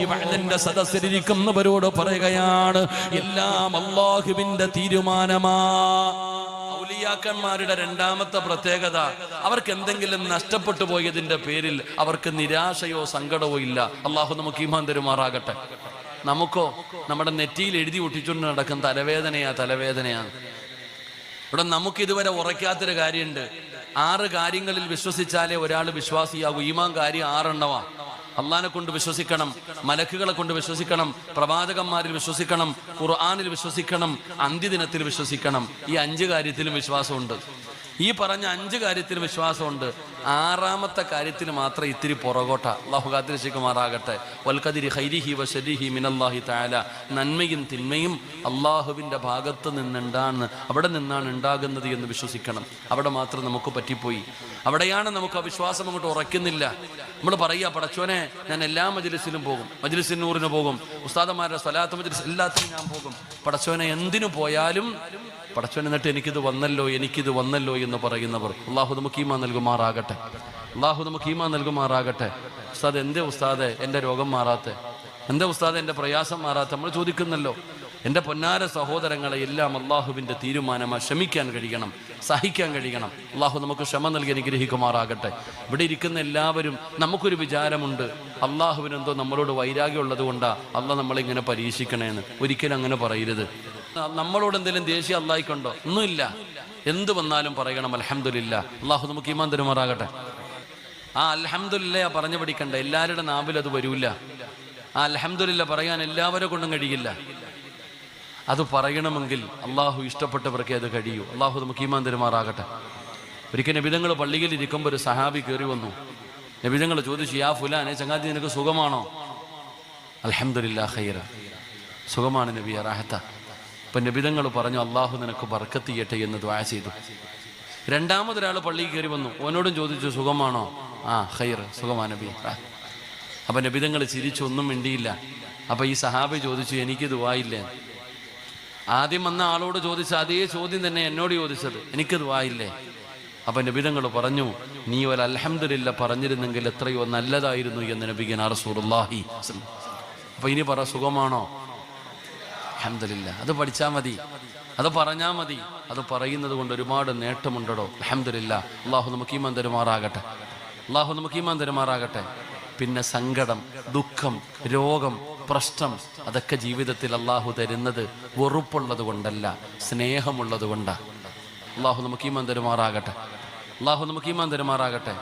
ഈ വഴുതന്റെ സദസ്സിലിരിക്കുന്നവരോട് പറയുകയാണ് എല്ലാം അള്ളാഹുവിന്റെ തീരുമാനമാ. ഔലിയാക്കന്മാരുടെ രണ്ടാമത്തെ പ്രത്യേകത അവർക്ക് എന്തെങ്കിലും നഷ്ടപ്പെട്ടു പോയതിന്റെ പേരിൽ അവർക്ക് നിരാശയോ സങ്കടമോ ഇല്ല. അള്ളാഹു നമുക്ക് ഈമാൻ തരുമാറാകട്ടെ. നമുക്കോ നമ്മുടെ നെറ്റിയിൽ എഴുതി ഒട്ടിച്ചുകൊണ്ട് നടക്കുന്ന തലവേദനയാ തലവേദനയാണ് ഇവിടെ നമുക്ക് ഇതുവരെ ഉറയ്ക്കാത്തൊരു കാര്യമുണ്ട്. ആറ് കാര്യങ്ങളിൽ വിശ്വസിച്ചാലേ ഒരാൾ വിശ്വാസിയാകൂ. ഈമാൻ കാര്യം ആറെണ്ണമാ അള്ളാനെ കൊണ്ട് വിശ്വസിക്കണം മലക്കുകളെ കൊണ്ട് വിശ്വസിക്കണം പ്രവാചകന്മാരിൽ വിശ്വസിക്കണം ഖുർആാനിൽ വിശ്വസിക്കണം അന്ത്യദിനത്തിൽ വിശ്വസിക്കണം. ഈ അഞ്ച് കാര്യത്തിലും വിശ്വാസമുണ്ട്. ഈ പറഞ്ഞ അഞ്ച് കാര്യത്തിൽ വിശ്വാസമുണ്ട്. ആറാമത്തെ കാര്യത്തിൽ മാത്രം ഇത്തിരി പുറകോട്ട. അള്ളാഹു കാത്തിരക്ഷിക്കുമാറാകട്ടെ. വൽക്കതിരി ഹൈരിഹി വശരിഹി മിനല്ലാഹി താല നന്മയും തിന്മയും അള്ളാഹുവിന്റെ ഭാഗത്ത് നിന്നുണ്ടാണ്. അവിടെ നിന്നാണ് ഉണ്ടാകുന്നത് എന്ന് വിശ്വസിക്കണം. അവിടെ മാത്രം നമുക്ക് പറ്റിപ്പോയി. അവിടെയാണ് നമുക്ക് ആ വിശ്വാസം അങ്ങോട്ട് ഉറയ്ക്കുന്നില്ല. നമ്മൾ പറയുക പടച്ചോനെ ഞാൻ എല്ലാ മജ്ലിസിലും പോകും. മജ്ലിസിനൂറിന് പോകും. ഉസ്താദന്മാരുടെ സ്വലാത്ത് മജ്ലിസ് എല്ലാത്തിനും ഞാൻ പോകും. പടച്ചോനെ എന്തിനു പോയാലും പടച്ചോൻ എന്നിട്ട് എനിക്കിത് വന്നല്ലോ എനിക്കിത് വന്നല്ലോ എന്ന് പറയുന്നവർ അള്ളാഹു നമുക്ക് ഈമാ നൽകുമാറാകട്ടെ. അള്ളാഹു നമുക്ക് ഈമാ നൽകുമാറാകട്ടെ. ഉസ്താദ് എന്തേ ഉസ്താദെ എന്റെ രോഗം മാറാത്തെ? എന്തേ ഉസ്താദ് എന്റെ പ്രയാസം മാറാത്ത? നമ്മൾ ചോദിക്കുന്നല്ലോ. എന്റെ പൊന്നാര സഹോദരങ്ങളെ എല്ലാം അള്ളാഹുവിന്റെ തീരുമാനമായി ക്ഷമിക്കാൻ കഴിയണം സഹിക്കാൻ കഴിയണം. അള്ളാഹു നമുക്ക് ക്ഷമ നൽകി അനുഗ്രഹിക്കുമാറാകട്ടെ. ഇവിടെ ഇരിക്കുന്ന എല്ലാവരും നമുക്കൊരു വിചാരമുണ്ട്. അള്ളാഹുവിനെന്തോ നമ്മളോട് വൈരാഗ്യമുള്ളത് കൊണ്ടാ അള്ളാഹ് നമ്മളിങ്ങനെ പരീക്ഷിക്കണേന്ന്. ഒരിക്കലും അങ്ങനെ പറയരുത്. നമ്മളോട് എന്തെങ്കിലും ദേഷ്യം അള്ളായിക്കൊണ്ടോ ഒന്നുമില്ല. എന്ത് വന്നാലും പറയണം അലഹമില്ല അള്ളാഹു നമുക്ക് ഈമാൻ തരുമാറാകട്ടെ. ആ അലഹമില്ല പറഞ്ഞു പഠിക്കണ്ട. എല്ലാവരുടെ നാവിൽ അത് വരൂല. ആ അലഹമില്ല പറയാൻ എല്ലാവരെ കൊണ്ടും കഴിയില്ല. അത് പറയണമെങ്കിൽ അള്ളാഹു ഇഷ്ടപ്പെട്ടവർക്കേ അത് കഴിയൂ. അള്ളാഹു നമുക്ക് ഈമാൻ തരുമാറാകട്ടെ. ഒരിക്കൽ നബിതങ്ങൾ പള്ളിയിൽ ഇരിക്കുമ്പോൾ ഒരു സഹാബി കയറി വന്നു. നബിതങ്ങൾ ചോദിച്ചു യാ ഫുലാനെ ചങ്ങാതി നിനക്ക് സുഖമാണോ? അലഹമില്ല ഖൈറ. സുഖമാണ് നബി റാഹത്ത. ഇപ്പം നബിതങ്ങൾ പറഞ്ഞു അള്ളാഹു നിനക്ക് ബർക്കത്ത് ചെയ്യട്ടെ എന്ന് ദ്വാ ചെയ്തു. രണ്ടാമതൊരാൾ പള്ളിയിൽ കയറി വന്നു. ഓനോടും ചോദിച്ചു സുഖമാണോ? ആ ഹൈർ സുഖമാണ് നബി അപ്പം നബിതങ്ങൾ ചിരിച്ചൊന്നും മിണ്ടിയില്ല. അപ്പം ഈ സഹാബി ചോദിച്ചു എനിക്ക് ദുവായില്ലേ ആദ്യം വന്ന ആളോട് ചോദിച്ച അതേ ചോദ്യം തന്നെ എന്നോട് ചോദിച്ചത്. എനിക്കത് വായില്ലേ? അപ്പം നബിതങ്ങൾ പറഞ്ഞു നീ ഒരു അലഹമില്ല പറഞ്ഞിരുന്നെങ്കിൽ എത്രയോ നല്ലതായിരുന്നു എന്ന് നബിഗൻ റസൂലുള്ളാഹി അപ്പൊ ഇനി പറ സുഖമാണോ? അലഹമില്ല അത് പഠിച്ചാൽ മതി. അത് പറഞ്ഞാൽ മതി. അത് പറയുന്നത് കൊണ്ട് ഒരുപാട് നേട്ടമുണ്ടോ അലഹമില്ല അള്ളാഹു നമുക്ക് ഈ മന്ദരുമാറാകട്ടെ അള്ളാഹു നമുക്ക് ഈ തരുമാറാകട്ടെ. പിന്നെ സങ്കടം ദുഃഖം രോഗം പ്രശ്നം അതൊക്കെ ജീവിതത്തിൽ അള്ളാഹു തരുന്നത് വെറുപ്പുള്ളത് കൊണ്ടല്ല സ്നേഹമുള്ളത് കൊണ്ടാണ് അള്ളാഹു നമുക്ക് ഈ മന്ദരുമാറാകട്ടെ അള്ളാഹു നമുക്ക് ഈ തരുമാറാകട്ടെ.